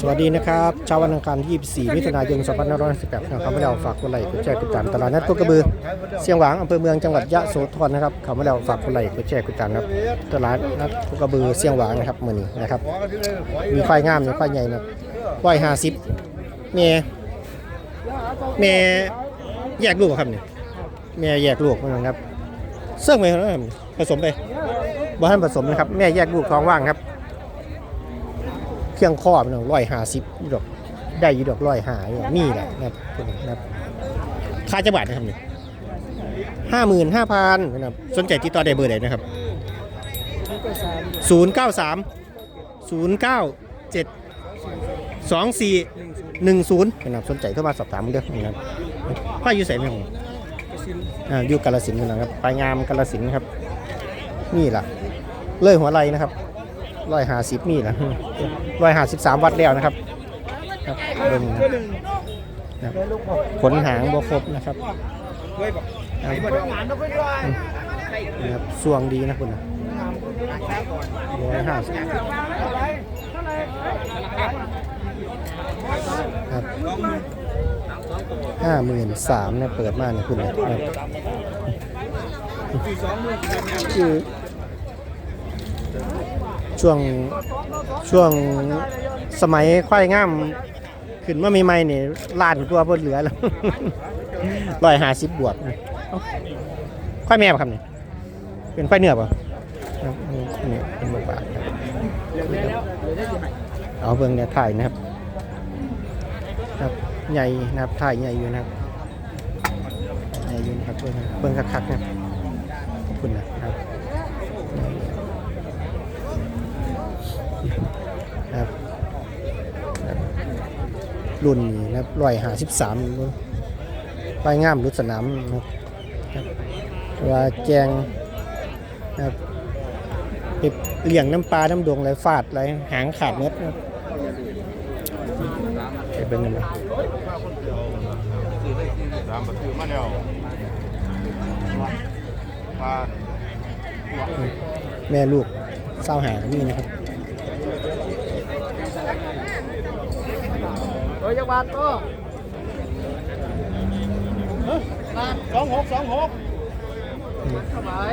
สวัสดีนะครับเช้าวันอังคารที่24มิถุนายน2518นะครับมาแล้วฝากกดไลค์กดแชร์กดติดตามตลาดนัดโคกระบือเสียงหวางอำเภอเมืองจังหวัดยะโสธรนะครับเขามาแล้วฝากกดไลค์กดแชร์กดติดตามนครับตลาดนัดโคกระบือเสียงหวางนะครับมื้อนี้นะครับ มีไฟงามมีไฟใหญ่นะครับร้อยห้าสิบเมียเมียแยกลูกครับเนี่ยเมียแยกลูกนะครับเสื่องไปแล้วนะครับผสมไปบ่ทันผสมนะครับแม่แยกลูกท้องว่างครับ เพียงข้อเป็นร้อยห้าสิบดอกได้อยู่ดอกร้อยหาอยู่นี่แหละนะครับนะครับค่าจะบาทนะครับเนี่ยห้าหมื่นห้าพันนะครับสนใจติดต่อได้เบอร์ไหนนะครับศูนย์เก้าสามศูนย์เก้าเจ็ดสองสี่หนึ่งศูนย์นะครับสนใจเข้ามาสอบถามเด้อนะครับพ่ออยู่ใส่ไหมครับอ่าอยู่กาลสินธุ์นะครับไปงามกาลสินธุ์ครับ นี่แหละเลยหัวไหลนะครับ ร้อยห้าสิบมีนะร้อยห้าสิบสามวัดแล้วนะครับครับเบิ่งนะขนหางบ่ครบนะครับนะครับสวงดีนะคุณนะร้อยห้าสิบครับห้าหมื่นสามเนี่ยเปิดมาเนี่ยคุณนะครับคือ ช่วงช่วงสมัยควายงามขึ้นมาใหม่ๆนี่ล้านกว่าบนเหลือแล้วร้อยห้าสิบบวกควายแม่ป่ะครับนี่เป็นควายเนื้อป่ะนี่เป็นบวกบาทเอาเบิ่งเนี่ยถ่ายนะครับครับใหญ่นะครับถ่ายใหญ่อยู่นะครับใหญ่อยู่นะครับเบิ่งเบิ่งคักๆนะครับขอบคุณนะครับ ครับครับ รุ่นนี้นะครับร้อยหาสิบสามไปงามรุดสนามนะครับว่าแจงนะครับไปเลี้ยงน้ำปลาน้ำดวงอะไหลฟาดอะไหลหางขาดเม็ดนะครับเป็นยังไงตามประตูมาแล้วพาแม่ลูกเศร้าหานี่นะครับ โดยจังหวัดก็สองหกสองหกสบาย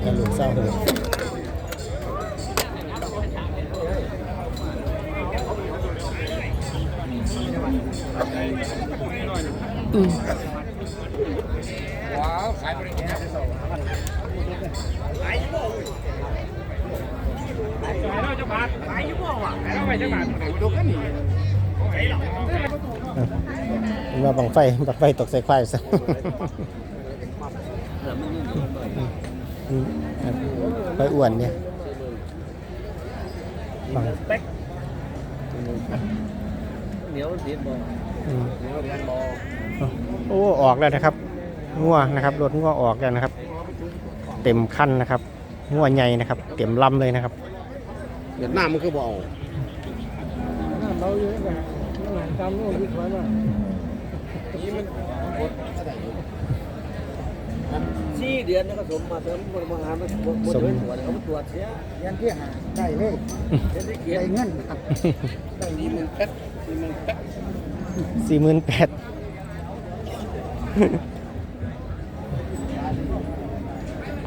แม่ลูกเศร้าหาอืมว้าวขายบริการที่สอง ขายยี่ห้อขายเราจะบาทขายยี่ห้อว่ะขายเราไปจะบาทขายดูกันนี่ว่าบังไฟบังไฟตกใส่ควายซะไปอ้วนเนี่ยบังเหนียวเดียนบอเหนียวเดียนบอโอ้ออกแล้วนะครับงัวนะครับรถงัวออกแล้วนะครับ เต็มคันนะครับงัวใหญ่นะครับ เต็มลำเลยนะครับ เวียดนามมันคือบ่เอาเราเยอะแบบจำโน้ตที่ไว้ว่านี่มันสี่เดือนแล้วก็สมมาเติมบริหารมันบนด้วยตรวจเขาตรวจเสียยันที่หาได้เลยเดี๋ยวได้เขียนได้เงินครับนี่มันเพชรนี่มันเพชรสี่หมื่นแปด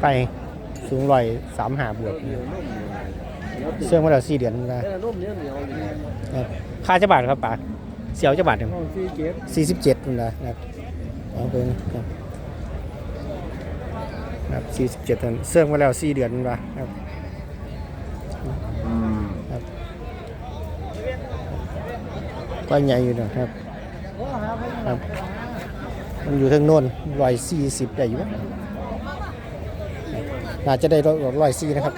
ไปสูงร้อยสามหาบวก เชื่องมาแล้วสี่เดือนนะแต่นุ่มเนื้อเหนียวอยู่ครับค่าจะบาทครับป๋าเสียวจะบาทหนึ่งห้องสี่เจ็ดสี่สิบเจ็ดนะครับเอาเป็นครับครับสี่สิบเจ็ดตันเสื่องมาแล้วสี่เดือนนะครับครับก็ใหญ่อยู่นะครับครับมันอยู่ทางโน้นร้อยสี่สิบได้อยู่มั้งน่าจะได้ร้อยสี่นะครับ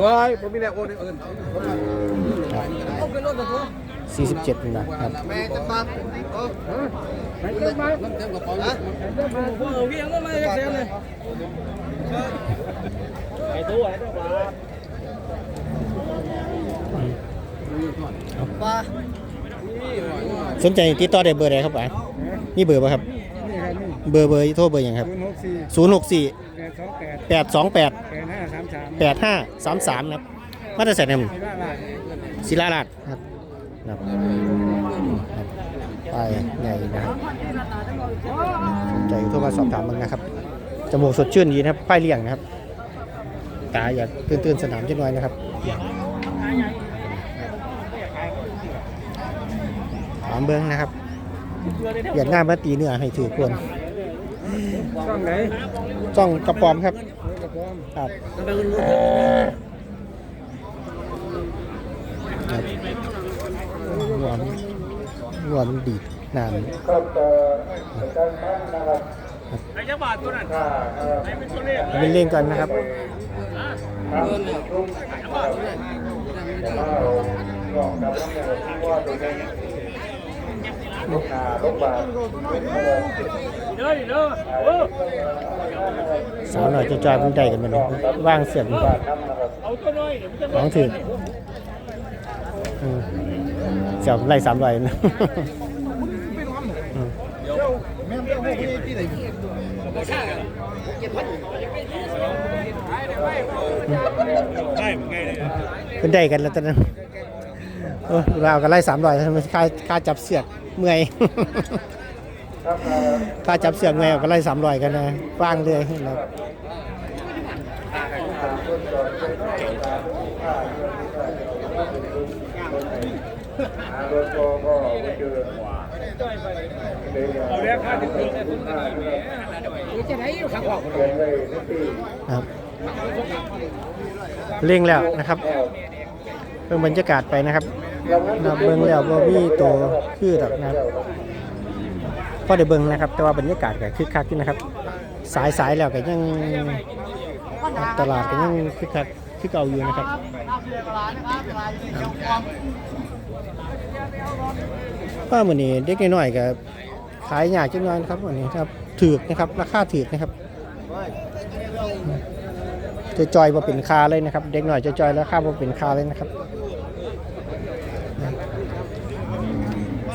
ว้ายผมมีแต่โอนอื่นเอาไปรถตัวสี่สิบเจ็ดนะครับแม่จะตัดเออน้ำเต็มกระเป๋านะพวกเวียงก็ไม่ได้เสียเลยไอ้ตัวไอ้ตัวปลาสนใจติดต่อได้เบอร์ใดครับป๋านี่เบอร์ป่ะครับนี่ครับนี่ เบอร์เบอร์โทรเบอร์หยังครับศูนย์หกสี่ศูนย์หกสี่แปดสองแปดแปดสองแปดแปดห้าสามสามแปดห้าสามสามนะครับมาแต่ใส่น้ำศิลาราชครับครับครับไปใหญ่นะครับสนใจโทรมาสอบถามมึงนะครับ จมูกสดชื่นดีนะครับป้ายเลี่ยงนะครับ ตาอยากตื่นตื่นๆสนามจังหน่อยนะครับถามเบิ้งนะครับอยากหน้ามาตีเนื้อให้ถือควร ช่องไหนจ้องกระปอมครับกระพมครับครับหัวมันหัวมันดีดนานครับเอออาจารย์มั่นนะครับไอ้ยาบาทตัวนั้นถ้าเอ่อไอ้เป็นตัวเลขเล่นๆกันนะครับทางชุ่มนะครับจะมาเอากล่องดำน้ำมันที่ว่าตรงนี้ลูกนาลูกบาท สาวหน่อยจะจอยมันได้กันมันว่างเสียงของถือเสียบไล่สามร้อยนะเป็นได้กันแล้วตอนนั้นเรากันไล่สามร้อยทำไมค่าค่าจับเสือกเมื่อย ครับเอ่าจับเสือกเมื่อยอากันไล่สามร้อยกันนะว่างเลยนะหารถก็ก็ไม่เอาเรียกค่าถึงเลยคุณจะไหนอยู่ข้างขวาเขียนไว้ในปีครับเร่งแล้วนะครับเพิ่งบรรยากาศไปนะครับนับเบิ่งแล้วบ่มีตัวคือดอกนะครับ พอได้เบิ่งนะครับ แต่ว่าบรรยากาศก็คึกคักอยู่นะครับ สายสายแล้วก็ยังตลาดก็ยังคึกคักคือเก่าอยู่นะครับว่ามื้อนี้เด็กน้อยๆก็ขายยากจังหน่อยนะครับวันนี้ครับถูกนะครับราคาถูกนะครับจะจอยบ่เป็นคาเลยนะครับ เด็กหน้อยจะจอยราคาบ่เป็นคาเลยนะครับ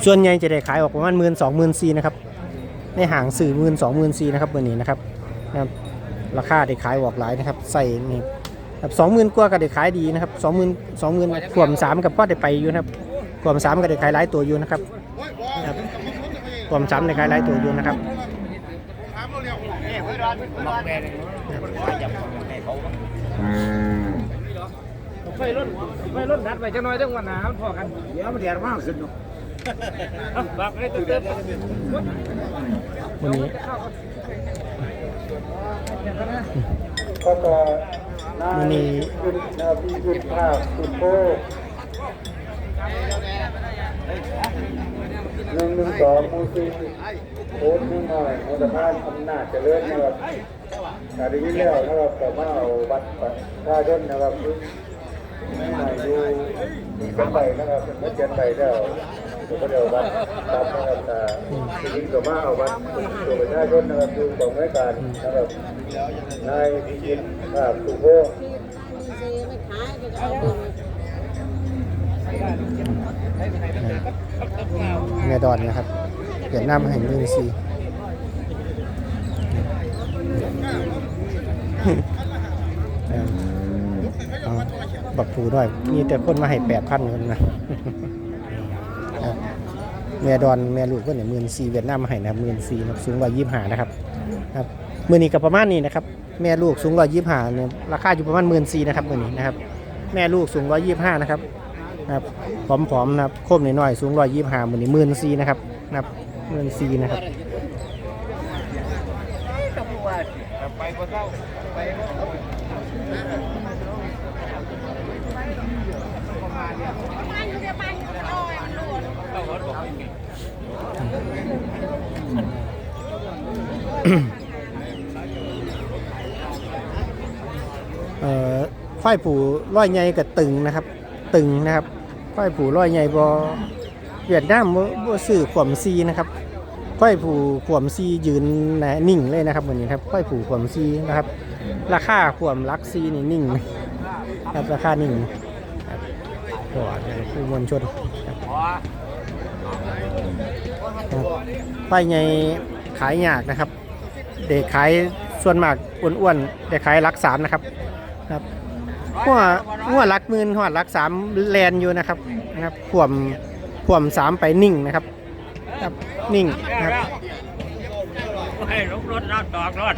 ส่วนใหญ่จะได้ขายออกประมาณหมื่นสองหมื่นสี่นะครับในห่างสื่อหมื่นสองหมื่นสี่นะครับเบอร์นี้นะครับนะครับราคาได้ขายออกหลายนะครับใส่นี่สองหมื่นกว่าก็ได้ขายดีนะครับสองหมื่นสองหมื่นขวมสามกับก็ได้ไปอยู่นะครับขวมสามก็ได้ขายหลายตัวอยู่นะครับนะครับขวมสามได้ขายหลายตัวอยู่นะครับไฟรถไฟรถนัดไปจังน้อยจังวันหนาพอกันเดี๋ยวมันแดดมากขึ้น วันนี้ก็จะนาวันยนี้ขึ้นาทีขึ้นภาพสุดโตหนึ่งหนึ่งสองมูซีโค้ดหนึ่งหน่อยมูลค่าอำนาจเจริญนะครับการได้ยินแล้วนะครับแต่ว่าเอาบัตรประชาชนนะครับไม่หน่อยดูเป็นใบนะครับเป็นเขียนใบแล้ว ก็เดียวบัตรตามนะครับแต่ทีนี้ก็มาเอาบัตรตัวประชาชนนะครับดูของรายการนะครับนายพิจิตรภาพสุโภแม่ดอนนะครับเปลี่ยนหน้ามาให้หมื่นสี่เอาบักผูด้วย มีแต่คนมาให้แปดพันคนนะ แม่ดอนแม่ลูกก็เนี่ยหมื่นสี่เวียดนามมาให้นะครับหมื่นสี่สูงกว่ายี่ห้านะครับครับมือนี้ก็ประมาณนี้นะครับแม่ลูกสูงกว่ายี่ห้าเนี่ยราคาอยู่ประมาณหมื่นสี่นะครับมือนี้นะครับแม่ลูกสูงร้อยยี่ห้านะครับนะครับผอมๆนะครับโคมน้อยๆสูงร้อยยี่ห้ามือนี้หมื่นสี่นะครับนะครับหมื่นสี่นะครับ เอ่อควายผูร้อยใหญ่กับตึงนะครับ ตึงนะครับควายผูร้อยใหญ่บอเวียดนามบ่บ่ซื้อขวมซีนะครับควายผูขวมซียืนแหนะนิ่งเลยนะครับวันนี้ครับควายผูขวมซีนะครับ ราคาขวมลักซีนี่นิ่งนะครับราคานิ่งครับโอ้ยผู้มวลชนครับครับควายใหญ่ขายยากนะครับ เด็กขายส่วนมากอ้วนๆเด็กขายหลักสามนะครับครับหัวหัวหลักหมื่นหัวหลักสามแลนอยู่นะครับนะครับขวมขวมสามไปนิ่งนะครับครับนิ่งนะครับให้ลงรถน้ำตอกรถ